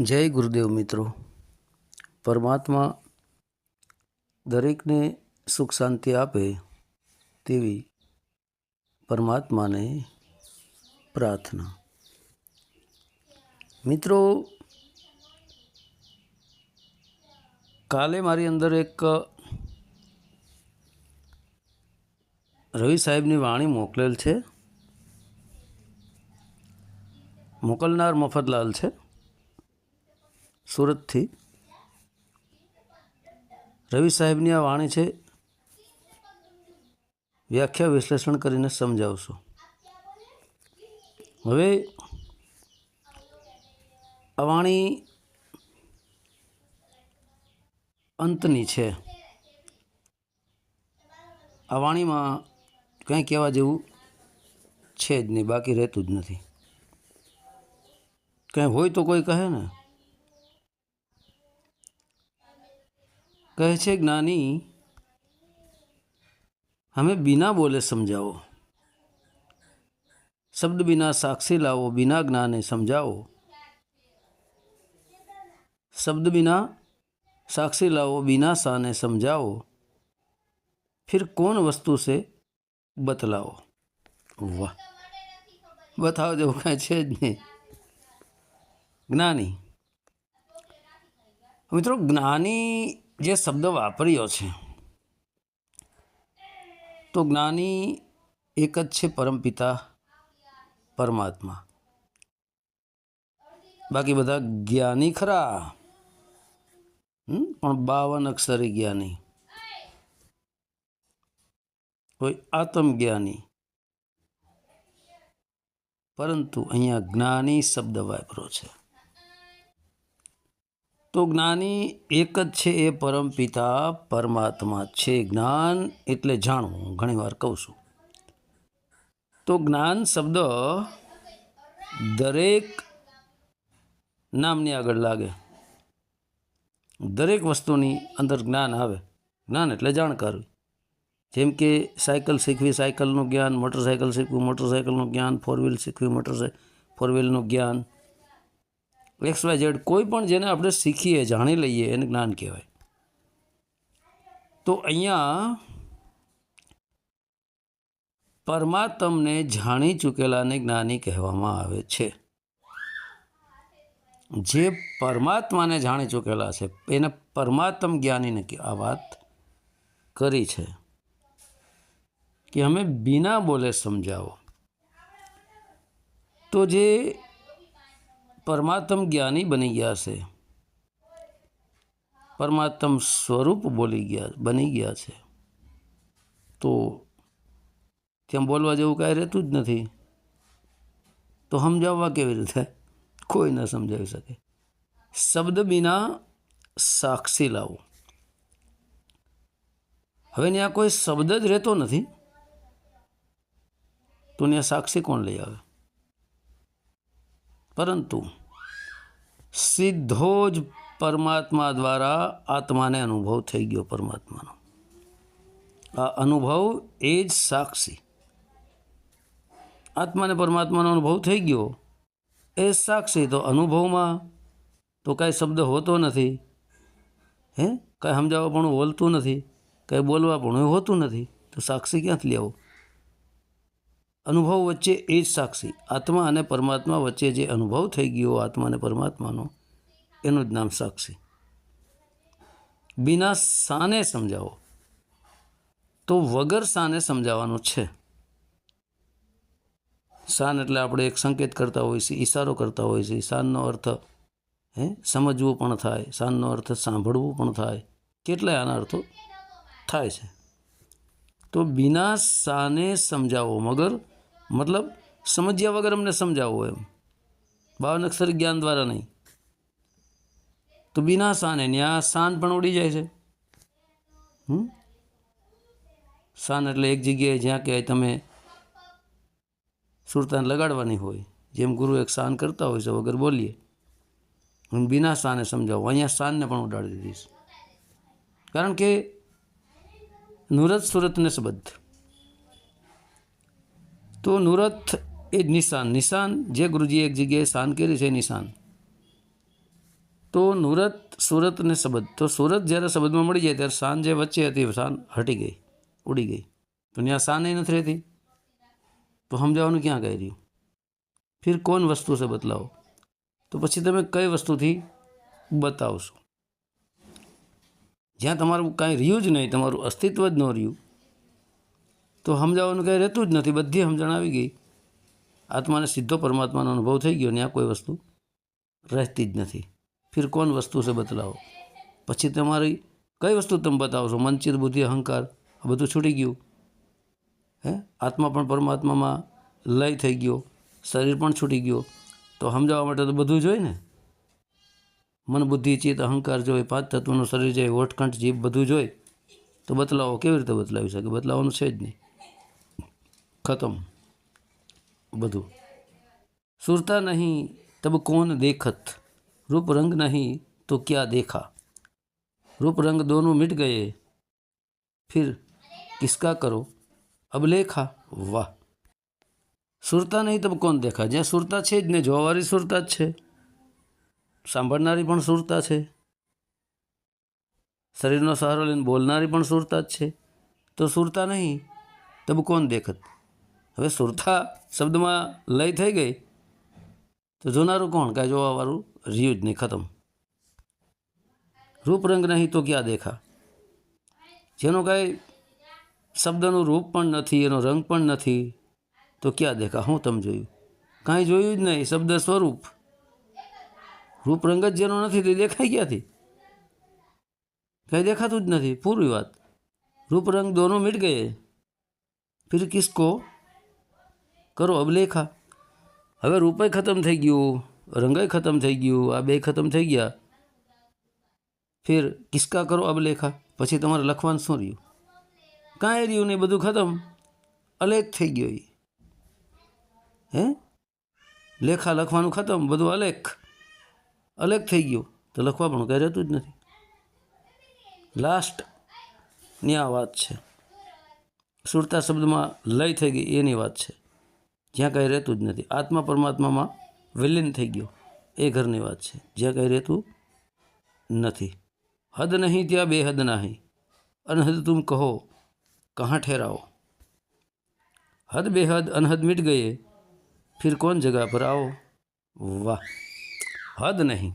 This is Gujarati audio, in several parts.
જય ગુરુદેવ મિત્રો. પરમાત્મા દરેકને સુખ શાંતિ આપે તેવી પરમાત્માને પ્રાર્થના. મિત્રો, કાલે મારી અંદર એક રવિ સાહેબની વાણી મોકલેલ છે. મોકલનાર મફતલાલ છે. સુરતથી. રવિ સાહેબની આ વાણી છે, વ્યાખ્યા વિશ્લેષણ કરીને સમજાવશું. હવે, આ વાણી અંતની છે. આ વાણીમાં કંઈ કહેવા જેવું છે જ નહીં, બાકી રહેતું જ નથી. કંઈ હોય તો કોઈ કહે ને. કહે છે જ્ઞાની હમે बिना બોલે સમજાવો શબ્દ बिना સાક્ષી લાવો बिना જ્ઞાને સમજાવો शब्द बिना साक्षी लाओ बिना साने समझाओ फिर कौन वस्तु से बतलाओ વાહ બતાવો જેવું કાંઈ છે જ નહીં જ્ઞાની મિત્રો જ્ઞાની જે શબ્દ વાપર્યો છે, તો જ્ઞાની એક જ છે પરમપિતા પરમાત્મા. બાકી બધા જ્ઞાની ખરા. પણ બાવન અક્ષરી જ્ઞાની. કોઈ આત્મજ્ઞાની પરંતુ અહીંયા જ્ઞાની શબ્દ વાપરો છે. તો જ્ઞાની એક જ છે એ પરમપિતા પરમાત્મા છે જ્ઞાન એટલે જાણવું, હું ઘણીવાર કહું છું. તો જ્ઞાન શબ્દ દરેક નામની આગળ લાગે. દરેક વસ્તુની અંદર જ્ઞાન આવે. જ્ઞાન એટલે જાણકારી. જેમ કે સાયકલ શીખવી, સાયકલનું જ્ઞાન, મોટરસાયકલ શીખવું, મોટરસાયકલનું જ્ઞાન ફોર વ્હીલ શીખવી, મોટરસાય ફોર વ્હીલનું જ્ઞાન એક્સ વાય ઝેડ કોઈ પણ જેને આપણે શીખીએ, જાણી લઈએ, એને જ્ઞાન કહેવાય. તો અહીંયા પરમાત્મને જાણી ચૂકેલાને જ્ઞાની કહેવામાં આવે છે. જે પરમાત્માને જાણી ચૂકેલા છે, એને પરમાત્મ જ્ઞાનીને આ વાત કરી છે કે અમે બિના બોલે સમજાવો. તો જે પરમાત્મ જ્ઞાની બની ગયા છે. પરમાત્મ સ્વરૂપ બોલી ગયા, બની ગયા છે. તો ત્યાં બોલવા જેવું કાંઈ રહેતું જ નથી. તો સમજાવવા કેવી રીતે? કોઈ ન સમજાવી શકે. શબ્દ બિના સાક્ષી લાવો. હવે ત્યાં કોઈ શબ્દ જ રહેતો નથી. તો ત્યાં સાક્ષી કોણ લઈ આવે? પરંતુ સીધો જ પરમાત્મા દ્વારા આત્માને અનુભવ થઈ ગયો પરમાત્માનો. આ અનુભવ એ જ સાક્ષી. આત્માને પરમાત્માનો અનુભવ થઈ ગયો એ સાક્ષી. તો અનુભવમાં તો કાંઈ શબ્દ હોતો નથી. હે? કાંઈ સમજાવવા પણ બોલતું નથી. કાંઈ બોલવા પણ હોતું નથી. તો સાક્ષી ક્યાંથી લેવો? અનુભવ વચ્ચે એ જ સાક્ષી. આત્મા અને પરમાત્મા વચ્ચે જે અનુભવ થઈ ગયો, આત્મા અને પરમાત્માનો, એનું જ નામ સાક્ષી. બિના સાને સમજાવો. તો વગર સાને સમજાવવાનું છે. શાન એટલે આપણે એક સંકેત કરતા હોઈએ છીએ, ઈશારો કરતા હોઈએ છીએ. શાનનો અર્થ, હે, સમજવું પણ થાય. શાનનો અર્થ સાંભળવું પણ થાય. કેટલાય આના અર્થો થાય છે. તો બિના શાને સમજાવો. મગર મતલબ સમજ્યા વગર અમને સમજાવો એમ. બાવન અક્ષર જ્ઞાન દ્વારા નહીં. તો બિના શાને ત્યાં શાન પણ ઉડી જાય છે. હમ? શાન એટલે એક જગ્યાએ જ્યાં કે તમે સુરતાન લગાડવાની હોય, જેમ ગુરુ એક શાન કરતા હોય છે, વગર બોલીએ. હું બિના શાને સમજાવું. અહીંયા શાનને પણ ઉડાડી દીધીશ. કારણ કે નુરત સુરતને સંબદ્ધ તો નુરત એ જ નિશાન. નિશાન જે ગુરુજીએ એક જગ્યાએ શાન કરી છે નિશાન. તો નુરત સુરત ને શબ્દ. તો સુરત જ્યારે શબ્દમાં મળી જાય ત્યારે શાન જે વચ્ચે હતી શાન હટી ગઈ, ઉડી ગઈ. તો ત્યાં શાન નથી રહેતી. તો સમજાવવાનું ક્યાં કહી રહ્યું? ફિર કોણ વસ્તુ છે બતલાવો? તો પછી તમે કઈ વસ્તુથી બતાવશો? જ્યાં તમારું કાંઈ રહ્યું જ નહીં, તમારું અસ્તિત્વ જ ન રહ્યું તો સમજાવવાનું કંઈ રહેતું જ નથી. બધી સમજણ આવી ગઈ. આત્માને સીધો પરમાત્માનો અનુભવ થઈ ગયો ને આ કોઈ વસ્તુ રહેતી જ નથી. ફિર કોણ વસ્તુ છે બતલાવો? પછી તમારી કઈ વસ્તુ તમે બતાવશો મનચિત, બુદ્ધિ, અહંકાર? આ બધું છૂટી ગયું. હે? આત્મા પણ પરમાત્મામાં લય થઈ ગયો. શરીર પણ છૂટી ગયો. તો સમજાવવા માટે તો બધું જોઈએ ને? મન, બુદ્ધિ, ચિત્ત, અહંકાર જોઈએ પાંચ તત્વનું શરીર જાય ઓઠકંઠ જીભ બધું જોઈ. તો બતલાવો કેવી રીતે બતલાવી શકે? બતલાવવાનું છે જ નહીં. ખતમ બધું સુરતા નહીં તબ કોણ દેખત રૂપ રંગ નહીં તો ક્યાં દેખા रूप रंग दोनों मिट गए फिर किसका करो अब लेखा वाह સુરતા નહીં તબ કોણ દેખા જ્યાં સુરતા છે જ ને જોવાવાળી સુરતા જ છે સાંભળનારી પણ સુરતા છે શરીરનો સહારો લઈને બોલનારી પણ સુરતા જ છે તો સુરતા નહીં તબ કોણ દેખત હવે સુરતા શબ્દમાં લય થઈ ગઈ. તો જોનારું કોણ? કાંઈ જોવાવાળું રહ્યું જ નહીં, ખતમ. રૂપ રંગ નહીં તો ક્યાં દેખા? જેનો કાંઈ શબ્દનું રૂપ પણ નથી, એનો રંગ પણ નથી, તો ક્યાં દેખા? હું તમે જોયું? કાંઈ જોયું જ નહીં, શબ્દ સ્વરૂપ. રૂપ રંગ જ જેનો નથી, તે દેખાય ક્યાંથી? કંઈ દેખાતું જ નથી, પૂરી વાત. રૂપ રંગ દોનો મિટ ગયે. ફિર કિસકો? કરો અભલેખા. હવે રૂપય ખતમ થઈ ગયું રંગય ખતમ થઈ ગયું, આ બે ખતમ થઈ ગયા. ફિર કિસ્કા કરો અભલેખા, પછી તમારે લખવાનું શું રહ્યું? કાંઈ રહ્યું નહીં, બધું ખતમ. અલેખ થઈ ગયો એ હે? લેખા લખવાનું ખતમ, બધું અલેખ. અલેખ થઈ ગયું. તો લખવા પણ કંઈ રહેતું જ નથી. લાસ્ટની આ વાત છે. સુરતા શબ્દમાં લય થઈ ગઈ, એની વાત છે. જ્યાં કાંઈ રહેતું જ નથી. આત્મા પરમાત્મામાં વિલીન થઈ ગયો. એ ઘરની વાત છે. જ્યાં કાંઈ રહેતું નથી. હદ નહીં ત્યાં બેહદ નહીં. અનહદ તું કહો, કહાં ઠેરાઓ હદ બેહદ અનહદ મિટ ગયે, ફિર કોણ જગા પર આવો? વાહ. હદ નહીં.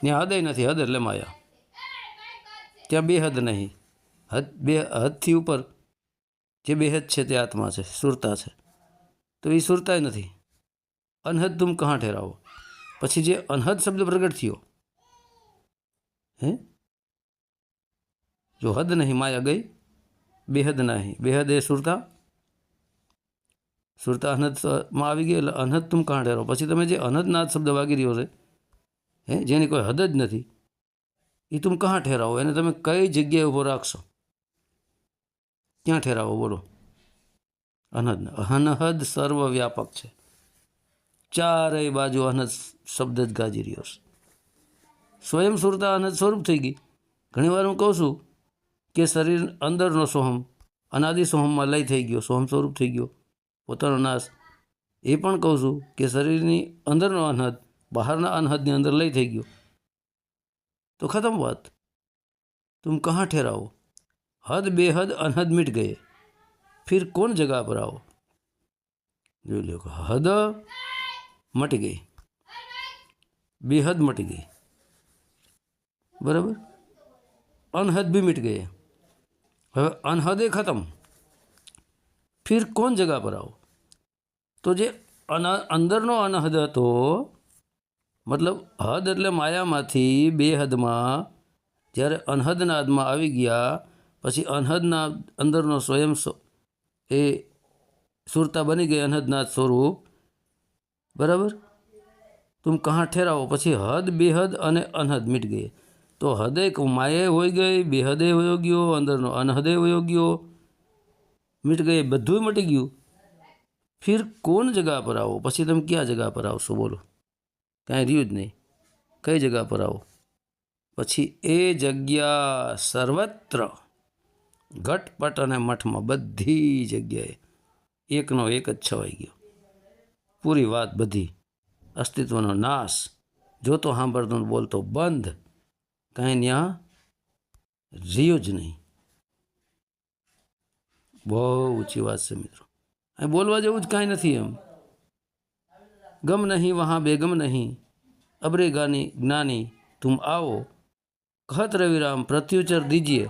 ત્યાં હદય નથી. હદ એટલે માયા. ત્યાં બેહદ નહીં. હદ બે, હદથી ઉપર જે બેહદ છે તે આત્મા છે, સુરતા છે. તો એ સુરતાય નથી. અનહદ તુમ કહાં ઠેરાવો? પછી જે અનહદ શબ્દ પ્રગટ થયો, હે? જો હદ નહીં, માયા ગઈ, બેહદ નહીં. બેહદ એ સુરતા? સુરતા અનહદમાં આવી ગઈ એટલે અનહદ તુમ કહા ઠેરાવો? પછી તમે જે અનહદનાદ શબ્દ વાગી રહ્યો છે, હે? જેની કોઈ હદ જ નથી એ તુમ કહાં ઠેરાવો? એને તમે કઈ જગ્યાએ ઊભો રાખશો? ક્યાં ઠેરાવો? બોલો. અનહદ અનહદ સર્વવ્યાપક છે. ચારેય બાજુ અનહદ શબ્દ જ ગાજી રહ્યો છે. સ્વયં સુરતા અનહદ સ્વરૂપ થઈ ગઈ. ઘણીવાર હું કહું છું કે શરીર અંદરનો સોહમ, અનાદિ સોહમમાં લય થઈ ગયો, સોહમ સ્વરૂપ થઈ ગયો, પોતાનો નાશ. એ પણ કહું છું કે શરીરની અંદરનો અનહદ, બહારના અનહદની અંદર લઈ થઈ ગયો. તો ખતમ વાત. તુમ કહા ઠેરાવો? હદ બેહદ અનહદ મીટ ગયે. ફિર કોણ જગા પર આવો જોઈ લો હદ મટી ગઈ બેહદ મટી ગઈ બરાબર અનહદ भी मिट गए હવે અનહદે ખતમ ફિર કોણ જગા પર આવો તો જે અન અંદરનો અનહદ હતો મતલબ હદ એટલે માયામાંથી બે હદમાં જ્યારે અનહદના હદમાં આવી ગયા પછી અનહદના અંદરનો સ્વયં સ્વ- એ સુરતા બની ગઈ અનહદનાથ સ્વરૂપ. બરાબર? તુમ કहाँ ઠેરાવો? પછી હદ, બેહદ અને અનહદ મિટ ગઈ તો હદે માયે હોઈ ગઈ, બેહદે હોયો ગયો, અંદરનો અનહદે હોયો ગયો. મિટ ગઈ બધું મટી ગયું. ફિર કોણ જગા પર આવો? પછી તમે ક્યાં જગા પર આવશો? બોલો. કાંઈ રહ્યું જ નહીં. કઈ જગા પર આવો? પછી એ જગ્યા સર્વત્ર ઘટપટ અને મઠમાં બધી જગ્યાએ એકનો એક જ છવાઈ ગયો. પૂરી વાત બધી અસ્તિત્વનો નાશ. જોતો સાંભળતો ને બોલતો બંધ. કાંઈ ત્યાં રહ્યો જ નહીં. બહુ ઊંચી વાત છે મિત્રો. અહીં બોલવા જેવું જ કાંઈ નથી એમ. ગમ નહીં, વહાં બેગમ નહીં. અબરે ગાની જ્ઞાની, તુમ આવો. કહત રવિરામ પ્રત્યુચર દીजिए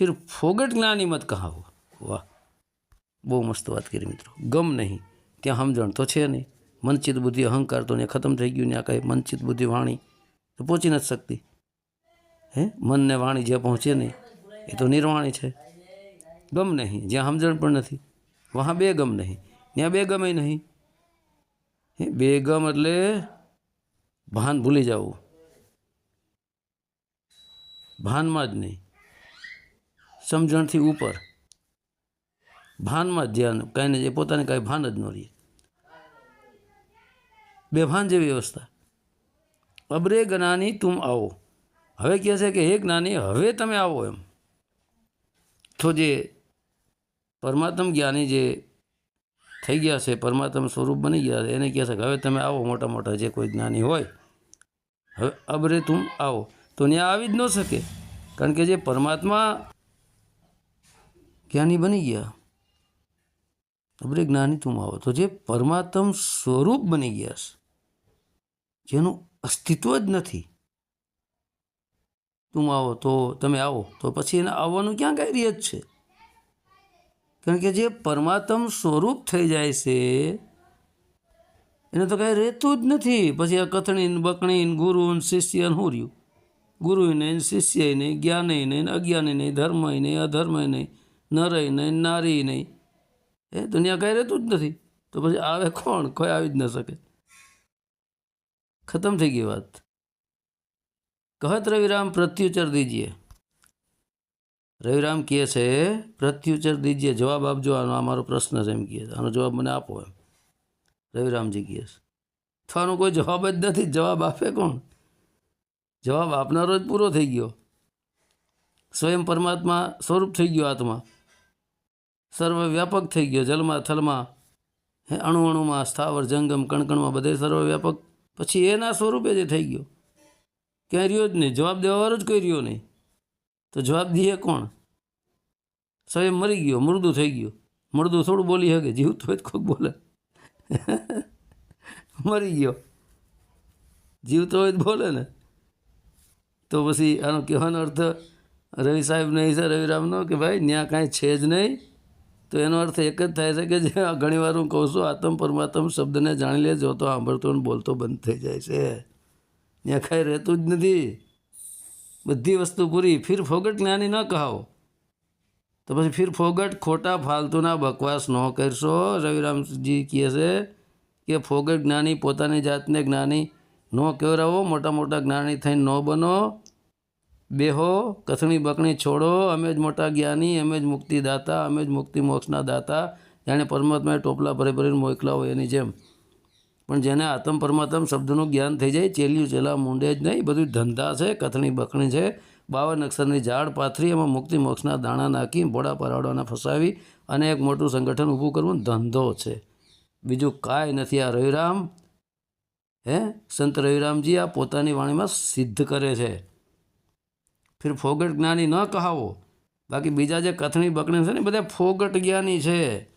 फिर ફોગટ જ્ઞાની મત કહાવો વાહ બહુ મસ્ત વાત કરી મિત્રો ગમ નહીં ત્યાં સમજણ તો છે નહીં મનચિત બુદ્ધિ અહંકાર તો ને ખતમ થઈ ગયું ને આ કાંઈ મનચિત બુદ્ધિ વાણી તો પહોંચી નથી શકતી હે મનને વાણી જ્યાં પહોંચે નહીં એ તો નિર્વાણી છે ગમ નહીં જ્યાં સમજણ પણ નથી વહાં બે ગમ નહીં ત્યાં બે ગમે નહીં હે બે ગમ એટલે ભાન ભૂલી જવું ભાનમાં જ નહીં સમજણથી ઉપર. ભાનમાં ધ્યાન કાંઈ ને જે પોતાને કાંઈ ભાન જ ન રહે. બેભાન જેવી અવસ્થા અબરે જ્ઞાની તું આવો. હવે કહે છે કે, હે જ્ઞાની, હવે તમે આવો એમ. તો જે પરમાત્મ જ્ઞાની જે થઈ ગયા છે, પરમાત્મ સ્વરૂપ બની ગયા છે, એને કહે છે કે, હવે તમે આવો મોટા મોટા, જે કોઈ જ્ઞાની હોય. હવે અબરે તું આવો. તો ત્યાં આવી જ ન શકે. કારણ કે જે પરમાત્મા જ્ઞાની બની ગયા. અબરે જ્ઞાની તું આવો. તો જે પરમાત્મ સ્વરૂપ બની ગયા છે, જેનું અસ્તિત્વ જ નથી. તું આવો તો તમે આવો, તો પછી એને આવવાનું ક્યાં કાંઈ રીત છે? કારણ કે જે પરમાત્મ સ્વરૂપ થઈ જાય છે, એને તો કાંઈ રહેતું જ નથી. પછી આ કથણી બકણી ગુરુ શિષ્ય શું રહ્યું? ગુરુ નહીં શિષ્ય નહીં જ્ઞાન નહીં અજ્ઞાન નહીં ધર્મ નહીં અધર્મ નહીં નરય નહીં, નારી નહીં. એ દુનિયા કાંઈ રહેતું જ નથી. તો પછી આવે કોણ? કોઈ આવી જ ન શકે. ખતમ થઈ ગઈ વાત. કહત રવિરામ પ્રત્યુચર દીજીએ. રવિરામ કહે છે પ્રત્યુચર દીજીએ. જવાબ આપજો, આનો આ મારો પ્રશ્ન છે એમ કહે છે. આનો જવાબ મને આપો એમ. રવિરામજી કહે છે. તો આનો કોઈ જવાબ જ નથી. જવાબ આપે કોણ? જવાબ આપનારો જ પૂરો થઈ ગયો. સ્વયં પરમાત્મા સ્વરૂપ થઈ ગયો આત્મા. સર્વવ્યાપક થઈ ગયો. જલમાં, થલમાં, હે અણુ અણુમાં સ્થાવર, જંગમ, કણકણમાં બધે સર્વવ્યાપક. પછી એના સ્વરૂપે જે થઈ ગયો. ક્યાંય રહ્યો જ નહીં. જવાબ દેવાવાળો જ કોઈ રહ્યો નહીં. તો જવાબ દઈએ કોણ? સ્વયં મરી ગયો. મૃદુ થઈ ગયો. મૃદુ થોડું બોલી શકે જીવતું હોય કોઈક બોલે. મરી ગયો. જીવતો હોય બોલે ને. તો પછી આનો કહેવાનો અર્થ રવિ સાહેબ નહીં છે રવિરામનો કે ભાઈ ત્યાં કાંઈ છે જ નહીં. તો એનો અર્થ એક જ થાય છે કે જે ઘણીવાર ઘણી વાર હું કહું છું, આત્મ પરમાત્મ શબ્દને જાણી લે જોતો સાંભળતો ને બોલતો બંધ થઈ જાય છે. ત્યાં કાંઈ રહેતું જ નથી. બધી વસ્તુ પૂરી. ફિર ફોગટ જ્ઞાની ન કહાવો તો પછી ફિર ફોગટ ખોટા ફાલતુના બકવાસ ન કરશો. રવિરામજી કહે છે કે ફોગટ જ્ઞાની પોતાની જાતને જ્ઞાની ન કહેવરાવો મોટા મોટા જ્ઞાની થઈને ન બનો. બેહો, કથણી બકણી છોડો અમે જ મોટા જ્ઞાની અમે જ મુક્તિદાતા અમે જ મુક્તિ મોક્ષના દાતા, જાણે પરમાત્માએ ટોપલા ભરે ભરીને મોકલા હોય એની જેમ. પણ જેને આત્મ પરમાત્મ શબ્દનું જ્ઞાન થઈ જાય, ચેલ્યું, ચેલા, મૂંડે જ નહીં, બધું ધંધા છે, કથણી, બકણી છે. બાવન અક્ષરની ઝાડ પાથરી, એમાં મુક્તિ મોક્ષના દાણા નાખી, ભોળા પરાડોને ફસાવી અને એક મોટું સંગઠન ઊભું કરવું ધંધો છે. બીજું કાંઈ નથી, આ રવિરામ. હે? સંત રવિરામજી આ પોતાની વાણીમાં સિદ્ધ કરે છે. ફિર ફોગટ જ્ઞાની ન કહાવો. બાકી બીજા જે કથણી બકણી છે ને બધા ફોગટ જ્ઞાની છે.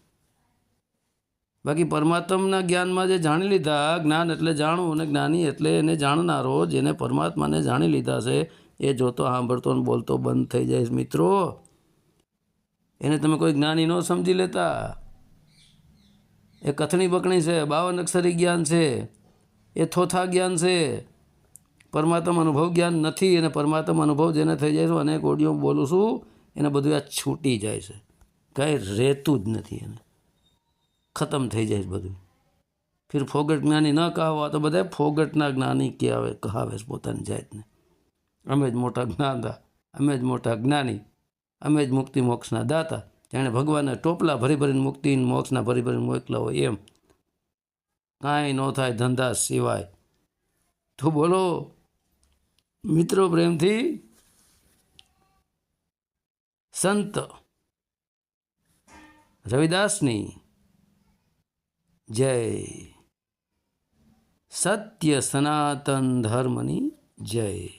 બાકી પરમાત્માના જ્ઞાનમાં જે જાણી લીધા, જ્ઞાન એટલે જાણવું અને જ્ઞાની એટલે એને જાણનારો જેને પરમાત્માને જાણી લીધા છે, એ જોતો, સાંભળતો ને બોલતો બંધ થઈ જાય મિત્રો, એને તમે કોઈ જ્ઞાની ન સમજી લેતા. એ કથણી બકણી છે, બાવન અક્ષરી જ્ઞાન છે, એ થોથા જ્ઞાન છે. પરમાત્મા અનુભવ જ્ઞાન નથી અને પરમાત્મા અનુભવ જેને થઈ જાય છે, અનેક ઓડિયો બોલું છું, એને બધું આ છૂટી જાય છે. કાંઈ રહેતું જ નથી એને. ખતમ થઈ જાય છે બધું. ફિર ફોગટ જ્ઞાની ન કહાવા તો બધા ફોગટના જ્ઞાની કહેવાય, કહાવે છે પોતાની જાતને. અમે જ મોટા જ્ઞાનદા, અમે જ મોટા જ્ઞાની, અમે જ મુક્તિ મોક્ષના દાતા. જાણે ભગવાનના ટોપલા ભરી ભરીને મુક્તિ મોક્ષના ભરી ભરીને મોકલા હોય એમ. કાંઈ ન થાય ધંધા સિવાય. તો બોલો મિત્રો પ્રેમથી સંત રવિદાસની જય. સત્ય સનાતન ધર્મની જય.